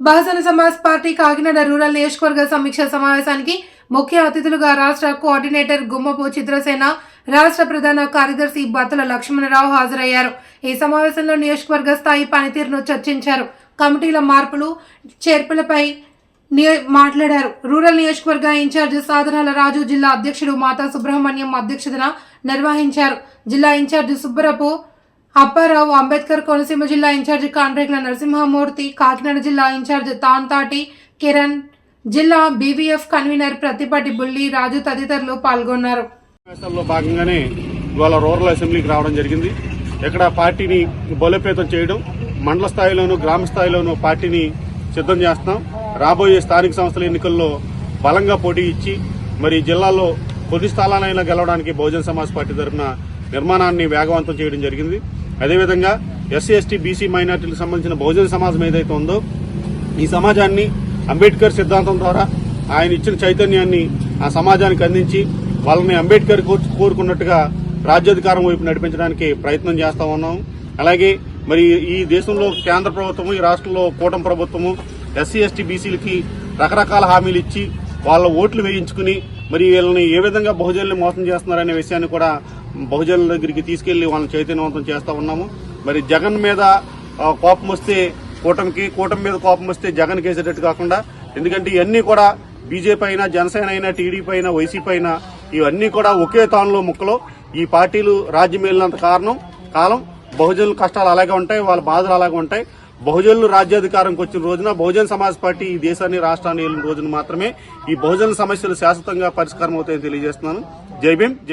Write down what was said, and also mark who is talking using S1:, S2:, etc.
S1: బహుజన Samaj party Kakinada rural నియోజకవర్గ సమీక్ష సమావేశానికి ముఖ్య అతిథులుగా రాష్ట్ర కోఆర్డినేటర్ గుమ్మపు చిత్రసేన రాష్ట్ర ప్రధాన కార్యదర్శి బత్తుల లక్ష్మణరావు హాజరయ్యారు. ఈ సమావేశంలో నియోజకవర్గ స్థాయి పనితీరును చర్చించారు. కమిటీల మార్పులు చేర్పులపై మాట్లాడారు. రూరల్ నియోజకవర్గ ఇన్ఛార్జ్ సాధనాల రాజు జిల్లా అధ్యక్షుడు మాతా సుబ్రహ్మణ్యం అధ్యక్షతన నిర్వహించారు. జిల్లా ఇన్ఛార్జ్ సుబ్బరపు అప్పారావు అంబేద్కర్ కోనసీమ జిల్లా ఇన్ఛార్జి కాంట్రాక్ట్ల నరసింహమూర్తి కాకినాడ జిల్లా ఇన్ఛార్జ్ తాంతాటి కిరణ్ జిల్లా బీవీఎఫ్ కన్వీనర్ ప్రతిపాటి బుల్లి రాజు తదితరులు పాల్గొన్నారు.
S2: భాగంగానే ఇవాళ రూరల్ అసెంబ్లీకి రావడం జరిగింది. ఇక్కడ పార్టీని బలోపేతం చేయడం మండల స్థాయిలోను గ్రామ స్థాయిలోను పార్టీని సిద్ధం చేస్తాం రాబోయే స్థానిక సంస్థల ఎన్నికల్లో బలంగా పోటీ ఇచ్చి మరి జిల్లాలో కొన్ని స్థానాలైనా గెలవడానికి బహుజన సమాజ్ పార్టీ తరఫున నిర్మాణాన్ని వేగవంతం చేయడం జరిగింది. అదేవిధంగా ఎస్సీ ఎస్టీ బీసీ మైనార్టీలకు సంబంధించిన బహుజన సమాజం ఏదైతే ఉందో ఈ సమాజాన్ని అంబేద్కర్ సిద్ధాంతం ద్వారా ఆయన ఇచ్చిన చైతన్యాన్ని ఆ సమాజానికి అందించి వాళ్ళని అంబేద్కర్ కోరుకున్నట్టుగా రాజ్యాధికారం వైపు నడిపించడానికి ప్రయత్నం చేస్తా ఉన్నాం. అలాగే మరి ఈ దేశంలో కేంద్ర ప్రభుత్వము ఈ రాష్ట్రంలో కూటమి ప్రభుత్వము ఎస్సీ ఎస్టీ బీసీలకి రకరకాల హామీలు ఇచ్చి వాళ్ళ ఓట్లు వేయించుకుని మరి వీళ్ళని ఏ విధంగా బహుజనులు మోసం చేస్తున్నారనే విషయాన్ని కూడా బహుజనుల దగ్గరికి తీసుకెళ్ళి వాళ్ళని చైతన్యవంతం చేస్తా ఉన్నాము. మరి జగన్ మీద కోపం వస్తే కూటమికి కూటమి మీద కోపం వస్తే జగన్ కేసేటట్టు కాకుండా ఎందుకంటే ఇవన్నీ కూడా బీజేపీ అయినా జనసేన అయినా టీడీపీ అయినా వైసీపీ అయినా ఇవన్నీ కూడా ఒకే తానులో ముక్కలో ఈ పార్టీలు రాజ్యం వెళ్ళినంత కారణం కాలం బహుజనుల కష్టాలు అలాగే ఉంటాయి వాళ్ళ బాధలు అలాగే ఉంటాయి. బహుజనులు రాజ్యాధికారంకి వచ్చిన రోజున బహుజన్ సమాజ్ పార్టీ ఈ దేశాన్ని రాష్ట్రాన్ని వెళ్ళిన రోజున మాత్రమే ఈ బహుజన సమస్యలు శాశ్వతంగా పరిష్కారం అవుతాయని తెలియజేస్తున్నాను. జై భీమ్ జై